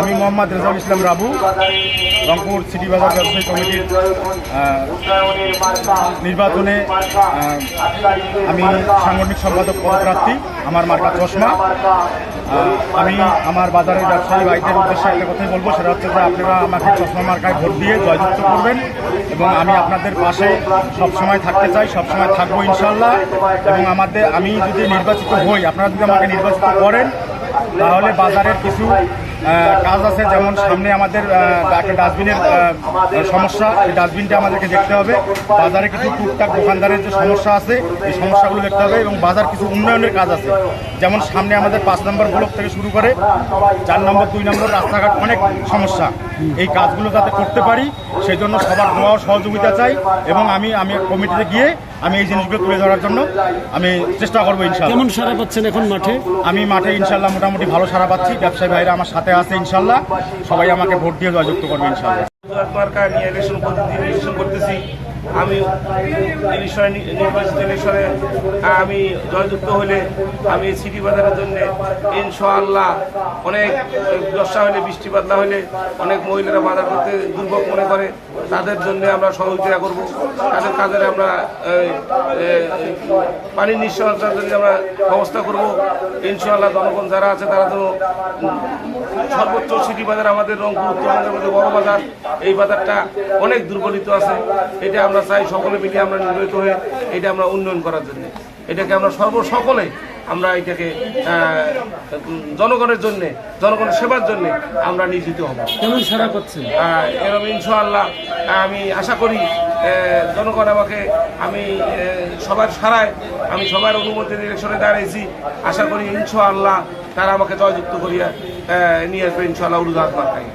আমি মোহাম্মদ রেজাউল ইসলাম রাবু, রংপুর সিটি বাজার ব্যবসায়ী কমিটির নির্বাচনে আমি সাংগঠনিক সম্পাদক পদপ্রার্থী, আমার মার্কা চশমা। আমি আমার বাজারের ব্যবসায়ী ভাইদের উদ্দেশ্যে একটা কথাই বলব, সেটা হচ্ছে যে আপনারা আমাকে চশমা মার্কায় ভোট দিয়ে জয়যুক্ত করবেন এবং আমি আপনাদের পাশে সবসময় থাকতে চাই, সবসময় থাকব ইনশাল্লাহ এবং আমাদের, আমি যদি নির্বাচিত হই, আপনারা যদি আমাকে নির্বাচিত করেন তাহলে বাজারের কিছু কাজ আছে, যেমন সামনে আমাদের একটা ডাস্টবিনের সমস্যা, এই ডাস্টবিনটা আমাদেরকে দেখতে হবে। বাজারে কিছু টুকটাক দোকানদারের যে সমস্যা আছে, এই সমস্যাগুলো দেখতে হবে এবং বাজার কিছু উন্নয়নের কাজ আছে। যেমন সামনে আমাদের পাঁচ নম্বর ব্লক থেকে শুরু করে, চার নম্বর, দুই নম্বর রাস্তাঘাট অনেক সমস্যা। এই কাজগুলো যাতে করতে পারি সেই জন্য সবার দোয়া সহযোগিতা চাই এবং আমি আমি কমিটিতে গিয়ে আমি এই জিনিসগুলো তুলে ধরার জন্য আমি চেষ্টা করব ইনশাল্লাহ কেমন সারা পাচ্ছেন এখন মাঠে? আমি মাঠে ইনশাল্লাহ মোটামুটি ভালো সারা পাচ্ছি। ব্যবসায়ী ভাইরা আমার সাথে আছে ইনশাল্লাহ সবাই আমাকে ভোট দিয়ে যোগাযোগ করবে ইনশাল্লাহ নিয়ে ইলেকশন করতেছি। আমি ইলেকশনে নির্বাচিত ইলেকশনে আমি জয়যুক্ত হলে আমি এই সিটি বাজারের জন্য ইনশাআল্লাহ অনেক দশা হলে বৃষ্টিপাত না হলে অনেক মহিলারা বাজার করতে দুর্ভোগ মনে করে। তাদের জন্য আমরা সহযোগিতা করব। তাদের কাজের আমরা পানির নিশ্চয়তার জন্য আমরা ব্যবস্থা করব। ইনশাআল্লাহ জনগণ যারা আছে তারা তো সর্বোচ্চ সিটি বাজার আমাদের রংপুর উত্তরবঙ্গের মধ্যে বড় বাজার, এই বাজারটা অনেক দুর্বলিত আছে। এটা আমরা চাই সকলে মিলে আমরা নির্বাচিত হয়ে এটা আমরা উন্নয়ন করার জন্য। এটাকে আমরা সর্ব সকলে আমরা এটাকে জনগণের জন্য জনগণের সেবার জন্য আমরা নিয়োজিত হব। কেমন সারা পাচ্ছেন আহ, এরকম ইনশাআল্লাহ আমি আশা করি জনগণ আমাকে আমি সবার সারায় আমি সবার অনুমতি ইলেকশনে দাঁড়িয়েছি। আশা করি ইনশাআল্লাহ তারা আমাকে জয়যুক্ত করিয়া নিয়ে আসবে ইনশাআল্লাহ উরুদাত মার্কায়